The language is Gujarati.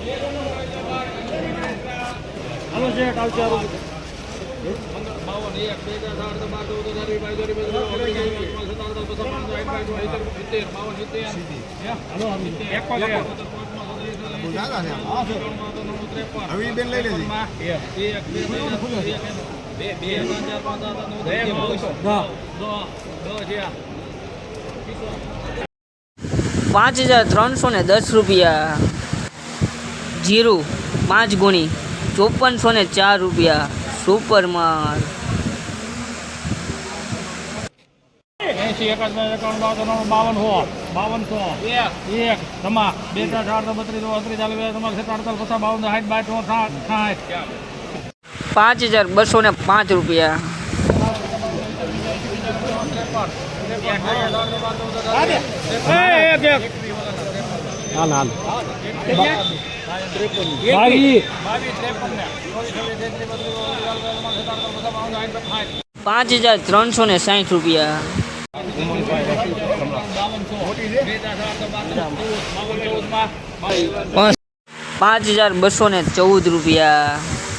બે પાંચ સાત દસ પાંચ હજાર ત્રણસો ને દસ રૂપિયા. જીરું પાંચ ગુણી ચોપનસો ને ચાર રૂપિયા સુપર માલ. એસી એકાદ એકાવન બાવન હો બાવન સો એક. તમા બે ચાર ચાર તો બત્રીસ બત્રીસ ચાલીસ તમારે સત્તર અડતાલીસ પચાસ બાવન સાઠ બાર સાઠ સાઠ. પાંચ હજાર બસો ને પાંચ રૂપિયા. હાલ. હાલ પાંચ હજાર ત્રણસો ને સાઠ રૂપિયા. પાંચ હજાર બસો ને ચૌદ રૂપિયા.